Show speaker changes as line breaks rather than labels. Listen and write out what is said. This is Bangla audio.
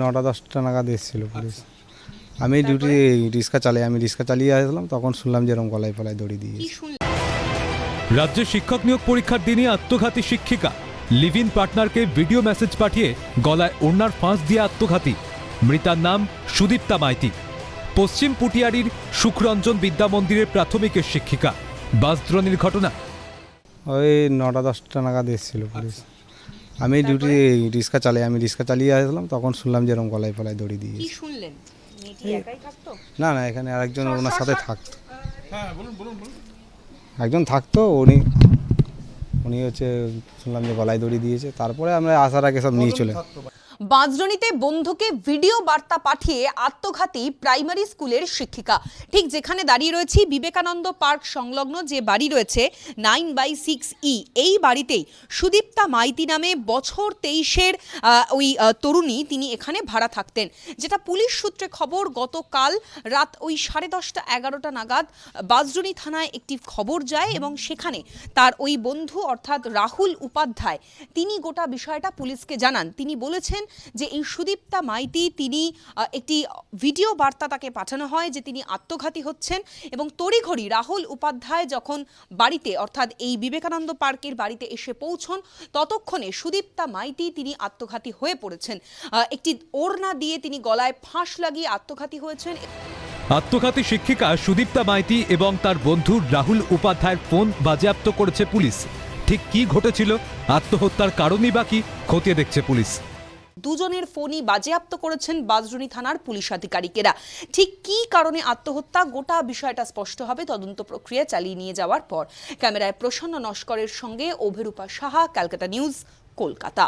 নটা দশটা নাগাদ এসেছিল পুলিশ। আমি ডিউটি রিক্সা চালাই আমি রিক্সা চালিয়ে আসলাম তখন শুনলাম যে এরকম গলায় ফলায় দড়ি দিয়ে
রাজ্যে শিক্ষক নিয়োগ পরীক্ষার দিনে আত্মঘাতী শিক্ষিকা লিভ ইন পার্টনারকে ভিডিও মেসেজ পাঠিয়ে গলায় ওড়নার ফাঁস দিয়ে আত্মঘাতী। মৃতার নাম সুদীপ্তা মাইতি। পশ্চিম পুটিয়ারির সুখরঞ্জন বিদ্যা মন্দিরের প্রাথমিকের শিক্ষিকা। বাসদ্রোণীর ঘটনা।
ওই নটা দশটা নাগাদ এসেছিল পুলিশ। আমি ডিউটি রিক্সা চালাই আমি রিক্সা চালিয়ে আসলাম তখন শুনলাম যে এরকম গলায় ফলায় দড়ি দিয়ে
কি শুনলেন? মেয়েটি একাই থাকতো?
না না এখানে আরেকজন ওনার সাথে থাকতো একজন থাকতো উনি উনি হচ্ছে শুনলাম যে গলায় দড়ি দিয়েছে তারপরে আমরা আসার আগে সব নিয়ে চলে।
বাঁশজনিতে বন্ধুকে ভিডিও বার্তা পাঠিয়ে আত্মঘাতী প্রাইমারি স্কুলের শিক্ষিকা। ঠিক যেখানে দাঁড়িয়ে রয়েছি বিবেকানন্দ পার্ক সংলগ্ন যে বাড়ি রয়েছে নাইন বাই সিক্স ই, এই বাড়িতেই সুদীপ্তা মাইতি নামে বছর তেইশের ওই তরুণী তিনি এখানে ভাড়া থাকতেন। যেটা পুলিশ সূত্রে খবর, গতকাল রাত ওই সাড়ে দশটা এগারোটা নাগাদ বাজরুনি থানায় একটি খবর যায় এবং সেখানে তার ওই বন্ধু অর্থাৎ রাহুল উপাধ্যায়, তিনি গোটা বিষয়টা পুলিশকে জানান। তিনি বলেছেন যে এই সুদীপ্তা মাইতি তিনি একটি ভিডিও বার্তা তাকে পাঠানো হয় যে তিনি আত্মঘাতী হচ্ছেন এবং তড়িঘড়ি রাহুল উপাধ্যায় যখন বাড়িতে, অর্থাৎ এই বিবেকানন্দ পার্কের বাড়িতে এসে পৌঁছন, ততক্ষণে সুদীপ্তা মাইতি তিনি আত্মঘাতী হয়ে পড়েছেন। একটি ওড়না দিয়ে তিনি গলায় ফাঁস লাগিয়ে আত্মঘাতী হয়েছেন।
আত্মঘাতী শিক্ষিকা সুদীপ্তা মাইতি এবং তার বন্ধু রাহুল উপাধ্যায়ের ফোন বাজেয়াপ্ত করেছে পুলিশ। ঠিক কি ঘটেছিল? আত্মহত্যার কারণই বাকি খতিয়ে দেখছে পুলিশ।
দুজনের ফোনই বাজেয়াপ্ত করেছেন বাজরুনি থানার পুলিশ আধিকারিকেরা। ঠিক কি কারণে আত্মহত্যা? গোটা বিষয়টা স্পষ্ট হবে তদন্ত প্রক্রিয়া চালিয়ে নিয়ে যাওয়ার পর। ক্যামেরায় প্রসন্ন নস্করের সঙ্গে অভিরূপা সাহা, ক্যালকাটা নিউজ, কলকাতা।